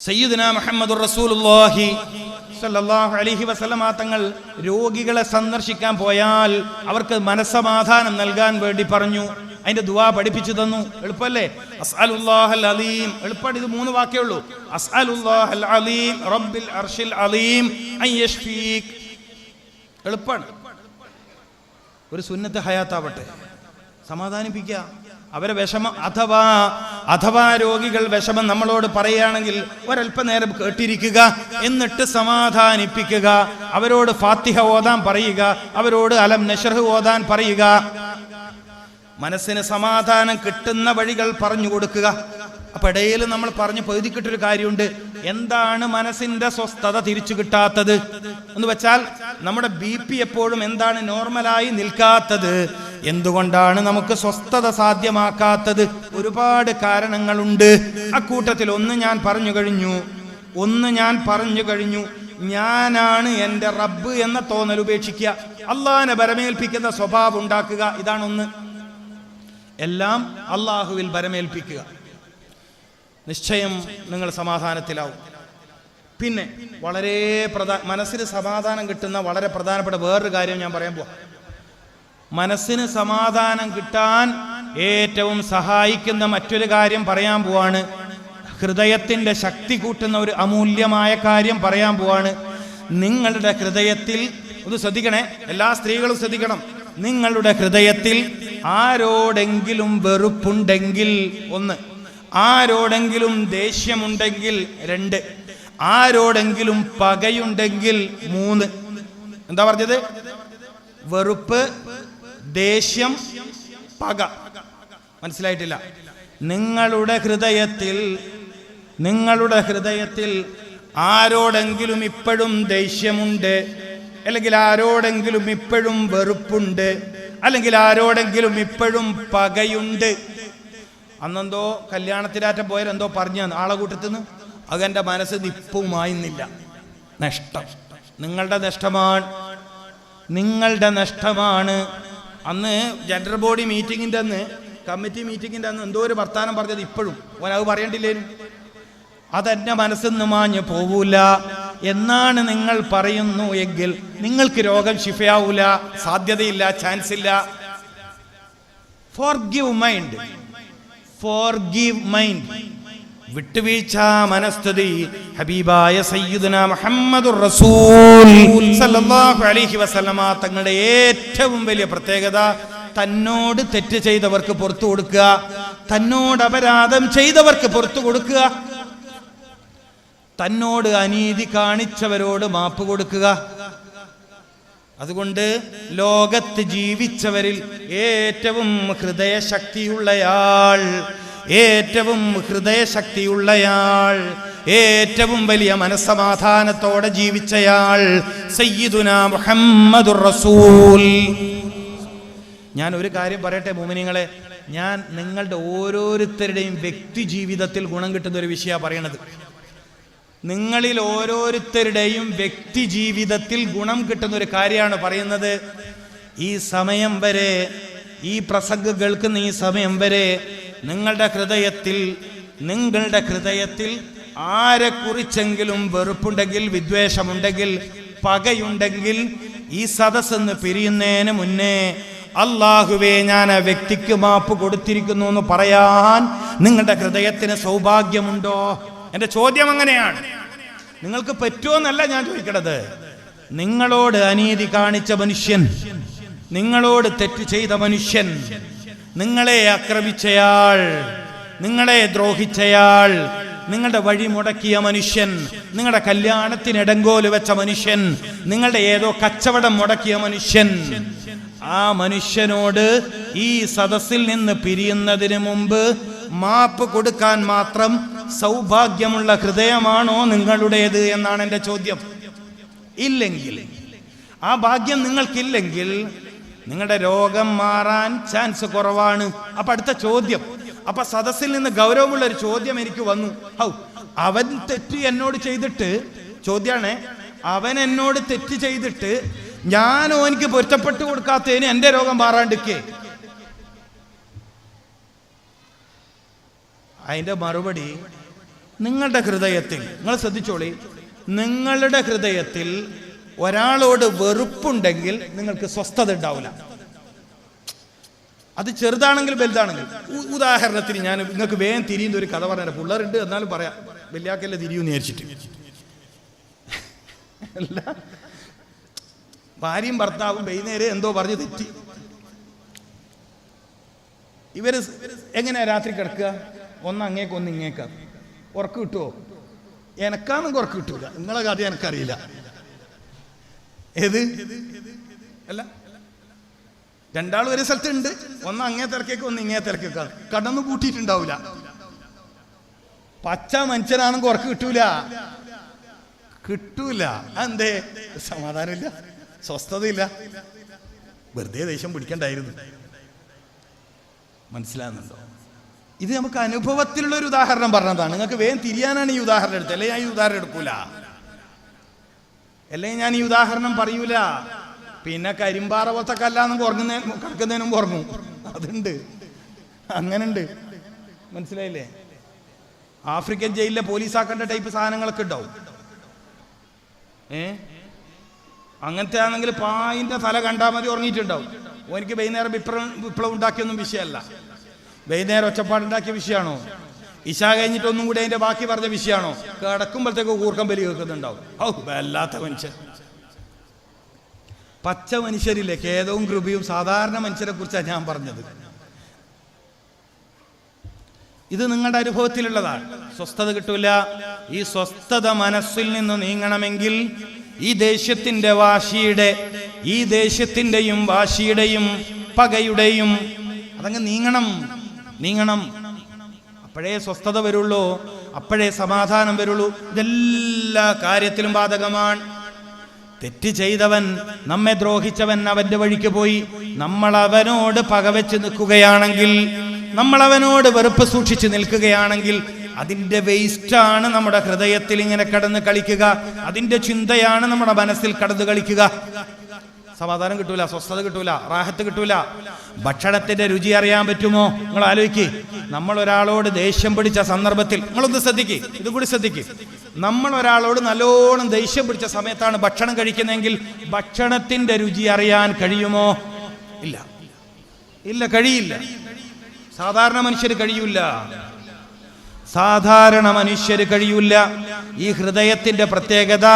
സയ്യിദുന മുഹമ്മദ് റസൂലുള്ളാഹി സല്ലല്ലാഹു അലൈഹി വസല്ലമ തങ്ങൾ രോഗികളെ സന്ദർശിക്കാൻ പോയാൽ അവർക്ക് മനസ്സമാധാനം നൽകാൻ വേണ്ടി പറഞ്ഞു. അതിന്റെ ദുആ പഠിപ്പിച്ചു തന്നു. എളുപ്പല്ലേ? അസ്അലുല്ലാഹൽ അലീം. എളുപ്പമാണ് ഇത് മൂന്ന് വാക്കേ ഉള്ളൂ. അസ്അലുല്ലാഹൽ അലീം റബ്ബിൽ അർഷിൽ അലീം അൻ യഷ്ഫീക് ഒരു സുന്നത്ത് ഹയാത്താവട്ടെ. സമാധാനിപ്പിക്കുക. അവരെ വിഷമം അഥവാ അഥവാ രോഗികൾ വിഷമം നമ്മളോട് പറയുകയാണെങ്കിൽ ഒരല്പനേരം കേട്ടിരിക്കുക എന്നിട്ട് സമാധാനിപ്പിക്കുക. അവരോട് ഫാത്തിഹ ഓതാൻ പറയുക അവരോട് അലം നഷർഹ് ഓതാൻ പറയുക. മനസ്സിന് സമാധാനം കിട്ടുന്ന വഴികൾ പറഞ്ഞു കൊടുക്കുക. അപ്പൊ ഇടയിൽ നമ്മൾ പറഞ്ഞു പകുതിക്കിട്ടൊരു കാര്യമുണ്ട്. എന്താണ് മനസ്സിന്റെ സ്വസ്ഥത തിരിച്ചു കിട്ടാത്തത്? എന്ന് വെച്ചാൽ നമ്മുടെ ബി പി എപ്പോഴും എന്താണ് നോർമലായി നിൽക്കാത്തത്? എന്തുകൊണ്ടാണ് നമുക്ക് സ്വസ്ഥത സാധ്യമാക്കാത്തത്? ഒരുപാട് കാരണങ്ങളുണ്ട്. അക്കൂട്ടത്തിൽ ഒന്ന് ഞാൻ പറഞ്ഞു കഴിഞ്ഞു. ഒന്ന് ഞാൻ പറഞ്ഞു കഴിഞ്ഞു. ഞാനാണ് എന്റെ റബ്ബ് എന്ന തോന്നൽ ഉപേക്ഷിക്കുക. അള്ളാഹിനെ ബരമേൽപ്പിക്കുന്ന സ്വഭാവം ഉണ്ടാക്കുക. ഇതാണ് ഒന്ന്. എല്ലാം അള്ളാഹുവിൽ ബരമേൽപ്പിക്കുക നിശ്ചയം നിങ്ങൾ സമാധാനത്തിലാവും. പിന്നെ വളരെ പ്രധാ മനസ്സിന് സമാധാനം കിട്ടുന്ന വളരെ പ്രധാനപ്പെട്ട വേറൊരു കാര്യം ഞാൻ പറയാൻ പോവാം. മനസ്സിന് സമാധാനം കിട്ടാൻ ഏറ്റവും സഹായിക്കുന്ന മറ്റൊരു കാര്യം പറയാൻ പോവാണ്. ഹൃദയത്തിന്റെ ശക്തി കൂട്ടുന്ന ഒരു അമൂല്യമായ കാര്യം പറയാൻ പോവാണ്. നിങ്ങളുടെ ഹൃദയത്തിൽ ഒന്ന് ശ്രദ്ധിക്കണേ എല്ലാ സ്ത്രീകളും ശ്രദ്ധിക്കണം. നിങ്ങളുടെ ഹൃദയത്തിൽ ആരോടെങ്കിലും വെറുപ്പുണ്ടെങ്കിൽ ഒന്ന് ആരോടെങ്കിലും ദേഷ്യമുണ്ടെങ്കിൽ രണ്ട് ആരോടെങ്കിലും പകയുണ്ടെങ്കിൽ മൂന്ന്. എന്താ പറഞ്ഞത്? വെറുപ്പ് ദേഷ്യം പക. മനസ്സിലായിട്ടില്ല? നിങ്ങളുടെ ഹൃദയത്തിൽ നിങ്ങളുടെ ഹൃദയത്തിൽ ആരോടെങ്കിലും ഇപ്പോഴും ദേഷ്യമുണ്ട്? അല്ലെങ്കിൽ ആരോടെങ്കിലും ഇപ്പോഴും വെറുപ്പുണ്ട്? അല്ലെങ്കിൽ ആരോടെങ്കിലും ഇപ്പോഴും പകയുണ്ട്? അന്നെന്തോ കല്യാണത്തിലാറ്റം പോയാലെന്തോ പറഞ്ഞു തന്നു. ആളെ കൂട്ടത്തിന്ന്? അതെന്റെ മനസ്സ് നിപ്പുമായിരുന്നില്ല നഷ്ടം. നിങ്ങളുടെ നഷ്ടമാണ്. നിങ്ങളുടെ നഷ്ടമാണ്. അന്ന് ജനറൽ ബോഡി മീറ്റിങ്ങിന്റെ അന്ന് കമ്മിറ്റി മീറ്റിങ്ങിന്റെ അന്ന് എന്തോ ഒരു വർത്താനം പറഞ്ഞത് ഇപ്പോഴും. അത് പറയണ്ടില്ലേനും? അതെന്റെ മനസ്സിൽ നിന്ന് മാഞ്ഞ് പോവൂല. എന്നാണ് നിങ്ങൾ പറയുന്നു എങ്കിൽ നിങ്ങൾക്ക് രോഗം ശിഫയാവൂല സാധ്യതയില്ല ചാൻസ് ഇല്ല forgive mind forgive mind വിട്ടുവീഴ്ച മനസ്ഥിതി. ഹബീബായ സയ്യിദുന മുഹമ്മദുർ റസൂൽ. സല്ലല്ലാഹു അലൈഹി വസല്ലമ തങ്ങളുടെ ഏറ്റവും വലിയ പ്രത്യേകത തന്നോട് തെറ്റ് ചെയ്തവർക്ക് പുറത്തു കൊടുക്കുക തന്നോട് അപരാധം ചെയ്തവർക്ക് പുറത്തു കൊടുക്കുക തന്നോട് അനീതി കാണിച്ചവരോട് മാപ്പ് കൊടുക്കുക. അതുകൊണ്ട് ലോകത്ത് ജീവിച്ചവരിൽ ഏറ്റവും ഹൃദയശക്തിയുള്ളയാൾ ഏറ്റവും ഹൃദയശക്തിയുള്ളയാൾ ഏറ്റവും വലിയ മനസ്സമാധാനത്തോടെ ജീവിച്ചയാൾ സയ്യിദുന മുഹമ്മദുർ റസൂൽ. ഞാൻ ഒരു കാര്യം പറയട്ടെ മോമിനിങ്ങളെ ഞാൻ നിങ്ങളുടെ ഓരോരുത്തരുടെയും വ്യക്തി ജീവിതത്തിൽ ഗുണം കിട്ടുന്ന ഒരു വിഷയമാണ് പറയണത്. നിങ്ങളിൽ ഓരോരുത്തരുടെയും വ്യക്തി ജീവിതത്തിൽ ഗുണം കിട്ടുന്ന ഒരു കാര്യമാണ് പറയുന്നത്. ഈ സമയം വരെ ഈ പ്രസംഗം കേൾക്കുന്ന ഈ സമയം വരെ നിങ്ങളുടെ ഹൃദയത്തിൽ നിങ്ങളുടെ ഹൃദയത്തിൽ ആരെക്കുറിച്ചെങ്കിലും വെറുപ്പുണ്ടെങ്കിൽ വിദ്വേഷമുണ്ടെങ്കിൽ പകയുണ്ടെങ്കിൽ ഈ സദസ്സെന്ന് പിരിയുന്നതിന് മുന്നേ അള്ളാഹുവേ ഞാൻ ആ വ്യക്തിക്ക് മാപ്പ് കൊടുത്തിരിക്കുന്നു എന്ന് പറയാൻ നിങ്ങളുടെ ഹൃദയത്തിന് സൗഭാഗ്യമുണ്ടോ? എന്റെ ചോദ്യം അങ്ങനെയാണ്. നിങ്ങൾക്ക് പറ്റുമോന്നല്ല ഞാൻ ചോദിക്കണത്. നിങ്ങളോട് അനീതി കാണിച്ച മനുഷ്യൻ നിങ്ങളോട് തെറ്റ് ചെയ്ത മനുഷ്യൻ നിങ്ങളെ ആക്രമിച്ചയാൾ നിങ്ങളെ ദ്രോഹിച്ചയാൾ നിങ്ങളുടെ വഴി മുടക്കിയ മനുഷ്യൻ നിങ്ങളുടെ കല്യാണത്തിന് ഇടങ്കോൽ വെച്ച മനുഷ്യൻ നിങ്ങളുടെ ഏതോ കച്ചവടം മുടക്കിയ മനുഷ്യൻ ആ മനുഷ്യനോട് ഈ സദസ്സിൽ നിന്ന് പിരിയുന്നതിന് മുമ്പ് മാപ്പ് കൊടുക്കാൻ മാത്രം സൗഭാഗ്യമുള്ള ഹൃദയമാണോ നിങ്ങളുടേത് എന്നാണ് എന്റെ ചോദ്യം. ഇല്ലെങ്കിൽ ആ ഭാഗ്യം നിങ്ങൾക്കില്ലെങ്കിൽ നിങ്ങളുടെ രോഗം മാറാൻ ചാൻസ് കുറവാണ്. അപ്പൊ അടുത്ത ചോദ്യം. അപ്പൊ സദസ്സിൽ നിന്ന് ഗൗരവമുള്ള ഒരു ചോദ്യം എനിക്ക് വന്നു. ഹൗ അവൻ തെറ്റ് എന്നോട് ചെയ്തിട്ട് ചോദ്യമാണ് അവൻ എന്നോട് തെറ്റ് ചെയ്തിട്ട് ഞാൻ എനിക്ക് പൊരുത്തപ്പെട്ടു കൊടുക്കാത്തതിന് എന്റെ രോഗം മാറാണ്ടിക്കേ അതിന്റെ മറുപടി നിങ്ങളുടെ ഹൃദയത്തിൽ നിങ്ങൾ ശ്രദ്ധിച്ചോളി നിങ്ങളുടെ ഹൃദയത്തിൽ ഒരാളോട് വെറുപ്പുണ്ടെങ്കിൽ നിങ്ങൾക്ക് സ്വസ്ഥത ഉണ്ടാവില്ല. അത് ചെറുതാണെങ്കിൽ വലുതാണെങ്കിൽ. ഉദാഹരണത്തിന് ഞാൻ നിങ്ങൾക്ക് വേഗം തിരിയുന്ന ഒരു കഥ പറഞ്ഞാൽ പിള്ളേരുണ്ട് എന്നാലും പറയാം. വലിയാക്കല്ലേ തിരിയൂന്ന് വിചാരിച്ചിട്ട്. ഭാര്യയും ഭർത്താവും വൈകുന്നേരം എന്തോ പറഞ്ഞ് തെറ്റി. ഇവർ എങ്ങനെയാ രാത്രി കിടക്കുക? ഒന്ന് അങ്ങേക്ക് ഒന്ന് ഇങ്ങേക്ക. ഉറക്ക് കിട്ടുമോ എനക്കാണെങ്കിൽ ഉറക്ക് കിട്ടൂല. നിങ്ങളെ കഥ എനിക്കറിയില്ല. ഏത്? അല്ല. രണ്ടാളും ഒരു സ്ഥലത്തുണ്ട്. ഒന്ന് അങ്ങേ തിരക്കേക്ക് ഒന്ന് ഇങ്ങേ തിരക്കേക്ക്. കടന്നു കൂട്ടിയിട്ടുണ്ടാവില്ല പച്ച മനുഷ്യനാണെങ്കിൽ ഉറക്ക് കിട്ടൂല. കിട്ടൂല. എന്തേ സമാധാനമില്ല. സ്വസ്ഥതയില്ല. വെറുതെ ദേഷ്യം പിടിക്കണ്ടായിരുന്നു. മനസ്സിലാകുന്നുണ്ടോ? ഇത് നമുക്ക് അനുഭവത്തിലുള്ള ഒരു ഉദാഹരണം പറഞ്ഞതാണ്. നിങ്ങൾക്ക് വേഗം തിരിയാനാണ് ഈ ഉദാഹരണം എടുത്തത്. അല്ലെ? ഞാൻ ഈ ഉദാഹരണം എടുക്കൂല. അല്ലെങ്കിൽ ഞാൻ ഈ ഉദാഹരണം പറയൂല. പിന്നെ കരിമ്പാറ പോലത്തെ കല്ലാന്ന് കുറഞ്ഞ കിടക്കുന്നതിനും കുറഞ്ഞു. അതുണ്ട്. അങ്ങനുണ്ട്. മനസ്സിലായില്ലേ? ആഫ്രിക്കൻ ജയിലിലെ പോലീസ് ആക്കേണ്ട ടൈപ്പ് സാധനങ്ങളൊക്കെ ഉണ്ടാവും. ഏ? അങ്ങനത്തെ ആണെങ്കിൽ പായിന്റെ തല കണ്ടാൽ മതി ഉറങ്ങിയിട്ടുണ്ടാവും. എനിക്ക് വൈകുന്നേരം വിപ്ലവം വിപ്ലവം ഉണ്ടാക്കിയൊന്നും വിഷയമല്ല. വൈകുന്നേരം ഒച്ചപ്പാടുണ്ടാക്കിയ വിഷയമാണോ? ഇശ കഴിഞ്ഞിട്ട് ഒന്നും കൂടി അതിന്റെ ബാക്കി പറഞ്ഞ വിഷയമാണോ? കിടക്കുമ്പോഴത്തേക്ക് കൂർക്കം ബലി കേൾക്കുന്നുണ്ടാവും. ഔ വല്ലാത്ത മനുഷ്യൻ. പച്ച മനുഷ്യരില്ലേ? ഖേദവും കൃപയും സാധാരണ മനുഷ്യരെ കുറിച്ചാണ് ഞാൻ പറഞ്ഞത്. ഇത് നിങ്ങളുടെ അനുഭവത്തിലുള്ളതാണ്. സ്വസ്ഥത കിട്ടൂല. ഈ സ്വസ്ഥത മനസ്സിൽ നിന്ന് നീങ്ങണമെങ്കിൽ ഈ ദേഷ്യത്തിന്റെ വാശിയുടെ ഈ ദേഷ്യത്തിന്റെയും വാശിയുടെയും പകയുടെയും അതങ്ങ് നീങ്ങണം. നീങ്ങണം. അപ്പോഴേ സ്വസ്ഥത വരുള്ളൂ അപ്പോഴേ സമാധാനം വരുള്ളൂ. ഇതെല്ലാ കാര്യത്തിലും ബാധകമാണ്. തെറ്റ് ചെയ്തവൻ നമ്മെ ദ്രോഹിച്ചവൻ അവന്റെ വഴിക്ക് പോയി. നമ്മൾ അവനോട് പകവെച്ച് നിൽക്കുകയാണെങ്കിൽ നമ്മൾ അവനോട് വെറുപ്പ് സൂക്ഷിച്ച് നിൽക്കുകയാണെങ്കിൽ അതിന്റെ വേസ്റ്റാണ് നമ്മുടെ ഹൃദയത്തിൽ ഇങ്ങനെ കടന്ന് കളിക്കുക. അതിന്റെ ചിന്തയാണ് നമ്മുടെ മനസ്സിൽ കടന്ന് കളിക്കുക. സമാധാനം കിട്ടൂല സ്വസ്ഥത കിട്ടൂല റാഹത്ത് കിട്ടൂല. ഭക്ഷണത്തിന്റെ രുചി അറിയാൻ പറ്റുമോ? നിങ്ങൾ ആലോചിക്ക്. നമ്മൾ ഒരാളോട് ദേഷ്യം പിടിച്ച സന്ദർഭത്തിൽ നിങ്ങളൊന്ന് ശ്രദ്ധിക്ക് ഇത് കൂടി നമ്മൾ ഒരാളോട് നല്ലോണം ദേഷ്യം പിടിച്ച സമയത്താണ് ഭക്ഷണം കഴിക്കുന്നതെങ്കിൽ ഭക്ഷണത്തിന്റെ രുചി അറിയാൻ കഴിയുമോ? ഇല്ല. ഇല്ല കഴിയില്ല. സാധാരണ മനുഷ്യർ കഴിയൂല. സാധാരണ മനുഷ്യര് കഴിയൂല. ഈ ഹൃദയത്തിന്റെ പ്രത്യേകത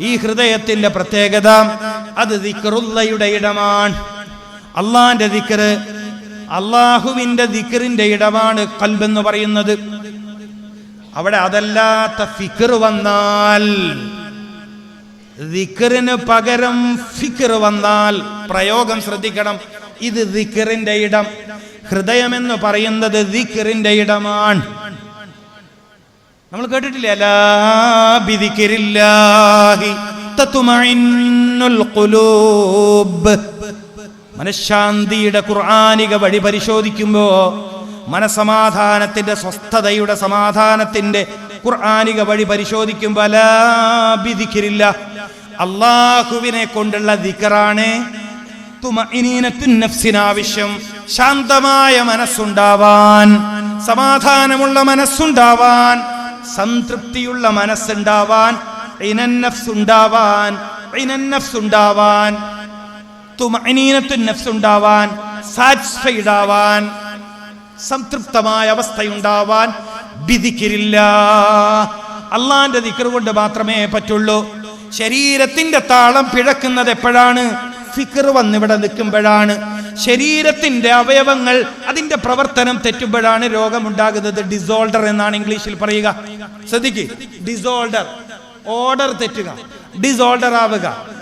ഈ ഹൃദയത്തിന്റെ പ്രത്യേകത അത് ദിക്റുള്ളയുടെ ഇടമാണ്. അള്ളാന്റെ ദിക്റ് അള്ളാഹുവിന്റെ ദിക്റിന്റെ ഇടമാണ് കൽബെന്ന് പറയുന്നത്. അവിടെ അതല്ലാത്ത ഫിക്കർ വന്നാൽ ദിക്റിന് പകരം ഫിക്കർ വന്നാൽ പ്രയോഗം ശ്രദ്ധിക്കണം. ഇത് ദിക്റിന്റെ ഇടം. ഹൃദയമെന്ന് പറയുന്നത് ദിക്റിന്റെ ഇടമാണ്. നമ്മൾ കേട്ടിട്ടില്ല? അല്ലാ ബിദിക്രില്ലാഹി തത്മഇന്നുൽ ഖുലൂബ്. മനഃശാന്തിയുടെ ഖുർആനിക വഴി പരിശോധിക്കുമ്പോ മനസമാധാനത്തിന്റെ സ്വസ്ഥതയുടെ സമാധാനത്തിന്റെ ഖുർആനിക വഴി പരിശോധിക്കുമ്പോൾ അലാ ബിദിക്രില്ല അള്ളാഹുവിനെ കൊണ്ടുള്ള ദിക്കറാണ് ആവശ്യം. ശാന്തമായ മനസ്സുണ്ടാവാൻ സമാധാനമുള്ള മനസ്സുണ്ടാവാൻ സംതൃപ്തിയുള്ള മനസ്സുണ്ടാവാൻ ഇനന്നഫ്സ് ഉണ്ടാവാൻ ഇനന്നഫ്സ് ഉണ്ടാവാൻ ഉണ്ടാവാൻ സാറ്റിസ്ഫൈഡ് ആവാൻ സംതൃപ്തമായ അവസ്ഥയുണ്ടാവാൻ വിധിക്കില്ല. അള്ളാന്റെ ദിക്കർ കൊണ്ട് മാത്രമേ പറ്റുള്ളൂ. ശരീരത്തിന്റെ താളം പിഴക്കുന്നത് എപ്പോഴാണ്? ഫിക്കർ വന്നിവിടെ നിൽക്കുമ്പോഴാണ്. ശരീരത്തിന്റെ അവയവങ്ങൾ അതിന്റെ പ്രവർത്തനം തെറ്റുമ്പോഴാണ് രോഗമുണ്ടാകുന്നത്. ഡിസോൾഡർ എന്നാണ് ഇംഗ്ലീഷിൽ പറയുക. ശ്രദ്ധിക്ക്. ഡിസോൾഡർ ഓർഡർ തെറ്റുക. ഡിസോൾഡർ ആവുക.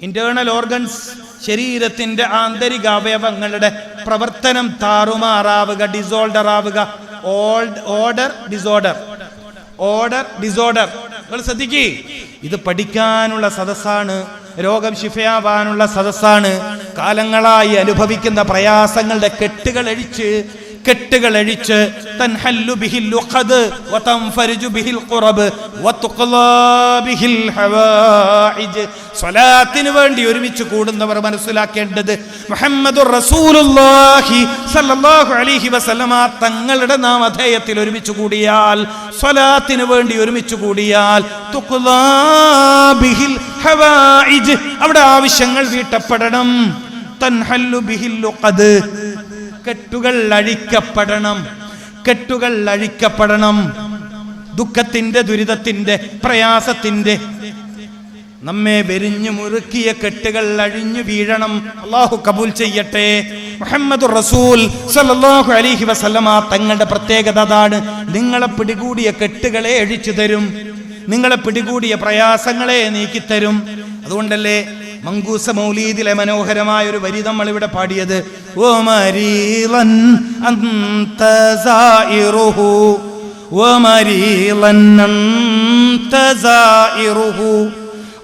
ഇന്റേണൽ ഓർഗൻസ് ശരീരത്തിന്റെ ആന്തരിക അവയവങ്ങളുടെ പ്രവർത്തനം താറുമാറാവുക ഡിസോൾഡർ ആവുക. Old order disorder order disorder നിങ്ങൾ ശ്രദ്ധിക്കേ. ഇത് പഠിക്കാനുള്ള സദസ്സാണ് രോഗം ശിഫയാവാനുള്ള സദസ്സാണ്. കാലങ്ങളായി അനുഭവിക്കുന്ന പ്രയാസങ്ങളുടെ കെട്ടുകൾ അഴിച്ച് കെട്ടുകൾ അഴിച്ച് സ്വലാത്തിന് വേണ്ടി ഒരുമിച്ച് കൂടുന്നവർ മനസ്സിലാക്കേണ്ടത് മുഹമ്മദ് റസൂലുള്ളാഹി സല്ലല്ലാഹു അലൈഹി വസല്ലമ തങ്ങളുടെ നാമധേയത്തിൽ ഒരുമിച്ച് കൂടിയാൽ സ്വലാത്തിന് വേണ്ടി ഒരുമിച്ച് കൂടിയാൽ തുഖ്ലാ ബിഹിൽ ഹവായിജ് അവിടെ ആവശ്യങ്ങൾ വീട്ടപ്പെടണം. തൻഹല്ലു ബിഹിൽ ഉഖദ് കെട്ടുകൾ അഴിക്കപ്പെടണം. കെട്ടുകൾ അഴിക്കപ്പെടണം. ദുഃഖത്തിന്റെ ദുരിതത്തിന്റെ പ്രയാസത്തിന്റെ നമ്മെ വെരിഞ്ഞു മുറുക്കിയ കെട്ടുകൾ അഴിഞ്ഞു വീഴണം. അള്ളാഹു കബൂൽ ചെയ്യട്ടെ. മുഹമ്മദ് റസൂൽ സല്ലല്ലാഹു അലൈഹി വസല്ലമ തങ്ങളുടെ പ്രത്യേകത അതാണ്. നിങ്ങളെ പിടികൂടിയ കെട്ടുകളെ അഴിച്ചു തരും. നിങ്ങളെ പിടികൂടിയ പ്രയാസങ്ങളെ നീക്കിത്തരും. അതുകൊണ്ടല്ലേ മങ്കൂസ മൗലീദിലെ മനോഹരമായ ഒരു വരി നമ്മൾ ഇവിടെ പാടിയത് ഓ മരീലൻ അന്ത സായിറുഹു ഓ മരീലൻ അന്ത സായിറുഹു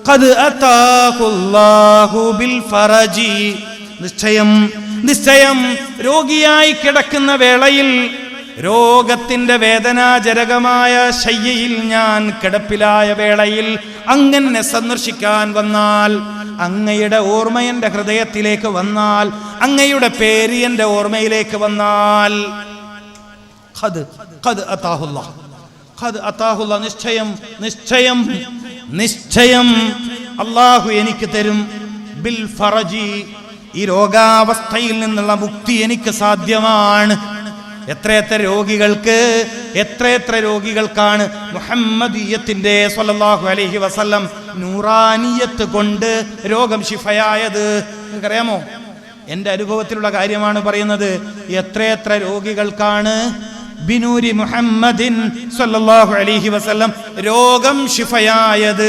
قد أتاه الله بالفرج നിശ്ചയം നിശ്ചയം രോഗിയായി കിടക്കുന്ന വേളയിൽ രോഗത്തിന്റെ വേദനാജനകമായ ശയ്യയിൽ ഞാൻ കിടപ്പിലായ വേളയിൽ അങ്ങനെ സന്ദർശിക്കാൻ വന്നാൽ അങ്ങയുടെ ഓർമ്മ എന്റെ ഹൃദയത്തിലേക്ക് വന്നാൽ അങ്ങയുടെ പേര് എന്റെ ഓർമ്മയിലേക്ക് വന്നാൽ. നിശ്ചയം നിശ്ചയം നിശ്ചയം അള്ളാഹു എനിക്ക് തരും. ബിൽ ഫറജി ഈ രോഗാവസ്ഥയിൽ നിന്നുള്ള മുക്തി എനിക്ക് സാധ്യമാണ്. എത്രയെത്ര രോഗികൾക്ക് എത്രയെത്ര രോഗികൾക്കാണ് മുഹമ്മദീയത്തിന്റെ സൊല്ലാഹു അലഹി വസല്ലം നൂറാനിയത്ത് കൊണ്ട് രോഗം ശിഫയായത്? നിങ്ങൾക്കറിയാമോ? എന്റെ അനുഭവത്തിലുള്ള കാര്യമാണ് പറയുന്നത്. എത്രയെത്ര രോഗികൾക്കാണ് ബിനൂരി മുഹമ്മദിൻ സല്ലല്ലാഹു അലൈഹി വസല്ലം രോഗം ശിഫയായത്?